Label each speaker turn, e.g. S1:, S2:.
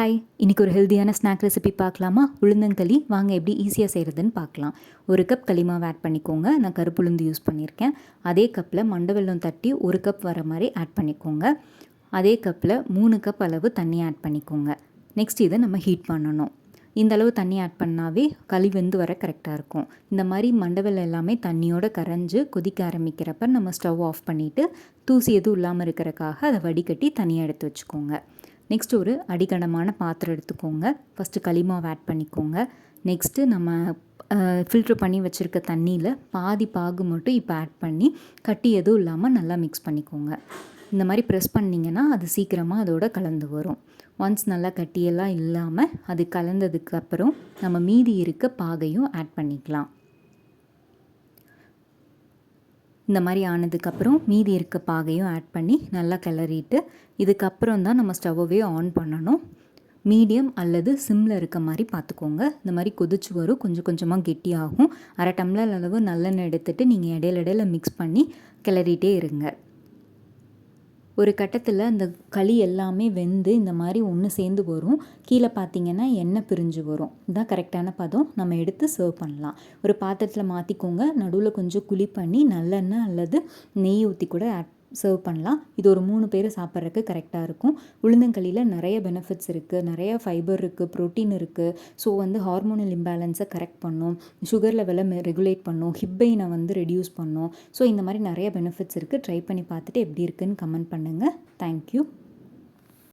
S1: Hi இன்றைக்கி ஒரு ஹெல்த்தியான ஸ்நாக் ரெசிபி பார்க்கலாமா? உளுந்தங்களி. வாங்க எப்படி ஈஸியாக செய்கிறதுன்னு பார்க்கலாம். ஒரு கப் களிமாவை ஆட் பண்ணிக்கோங்க. நான் கருப்புளுந்து யூஸ் பண்ணியிருக்கேன். அதே கப்பில் மண்ட வெல்லம் தட்டி ஒரு கப் வர மாதிரி ஆட் பண்ணிக்கோங்க. அதே கப்பில் மூணு கப் அளவு தண்ணி ஆட் பண்ணிக்கோங்க. நெக்ஸ்ட் இதை நம்ம ஹீட் பண்ணணும். இந்த அளவு தண்ணி ஆட் பண்ணாவே களி வெந்து வர கரெக்டாக இருக்கும். இந்த மாதிரி மண்டவெல்லம் எல்லாமே தண்ணியோடு கரைஞ்சு கொதிக்க ஆரம்பிக்கிறப்ப நம்ம ஸ்டவ் ஆஃப் பண்ணிவிட்டு தூசி எதுவும் இல்லாமல் இருக்கிறக்காக அதை வடிகட்டி தனியாக எடுத்து வச்சுக்கோங்க. நெக்ஸ்ட் ஒரு அடிக்கனமான பாத்திரம் எடுத்துக்கோங்க. ஃபஸ்ட்டு களிமாவை ஆட் பண்ணிக்கோங்க. நெக்ஸ்ட்டு நம்ம ஃபில்ட்ரு பண்ணி வச்சுருக்க தண்ணியில் பாதி பாகு மட்டும் இப்போ ஆட் பண்ணி கட்டி எதுவும் இல்லாமல் நல்லா மிக்ஸ் பண்ணிக்கோங்க. இந்த மாதிரி ப்ரெஸ் பண்ணிங்கன்னா அது சீக்கிரமாக அதோட கலந்து வரும். ஒன்ஸ் நல்லா கட்டியெல்லாம் இல்லாமல் அது கலந்ததுக்கு அப்புறம் நம்ம மீதி இருக்க பாகையும் ஆட் பண்ணிக்கலாம். இந்த மாதிரி ஆனதுக்கப்புறம் மீதி இருக்க பாகையும் ஆட் பண்ணி நல்லா கிளறிட்டு இதுக்கப்புறம் தான் நம்ம ஸ்டவ்வே ஆன் பண்ணணும். மீடியம் அல்லது சிம்மில் இருக்க மாதிரி பார்த்துக்கோங்க. இந்த மாதிரி கொதிச்சு வரும் கொஞ்சம் கொஞ்சமாக கெட்டியாகும். அரை டம்ளர் அளவு நல்லெண்ணெய் எடுத்துகிட்டு நீங்கள் இடையில இடையில மிக்ஸ் பண்ணி கிளறிட்டே இருங்க. ஒரு கட்டத்தில் அந்த களி எல்லாமே வெந்து இந்த மாதிரி ஒன்று சேர்ந்து வரும். கீழே பார்த்தீங்கன்னா எண்ணெய் பிரிஞ்சு வரும். இதுதான் கரெக்டான பதம். நம்ம எடுத்து சர்வ் பண்ணலாம். ஒரு பாத்திரத்தில் மாற்றிக்கோங்க நடுவில் கொஞ்சம் குழி பண்ணி நல்லெண்ணெய் அல்லது நெய் ஊற்றி கூட ஆட் சர்வ் பண்ணலாம். இது ஒரு மூணு பேர் சாப்பிட்றதுக்கு கரெக்டாக இருக்கும். உளுந்தங்களியில் நிறைய பெனிஃபிட்ஸ் இருக்குது நிறைய ஃபைபர் இருக்குது ப்ரோட்டீன் இருக்குது ஸோ வந்து ஹார்மோனல் இம்பேலன்ஸை கரெக்ட் பண்ணும். சுகர் லெவலை ரெகுலேட் பண்ணும். ஹிப்பைனை வந்து ரெடியூஸ் பண்ணும். ஸோ இந்த மாதிரி நிறைய பெனிஃபிட்ஸ் இருக்குது ட்ரை பண்ணி பார்த்துட்டு எப்படி இருக்குன்னு கமெண்ட் பண்ணுங்கள் தேங்க்யூ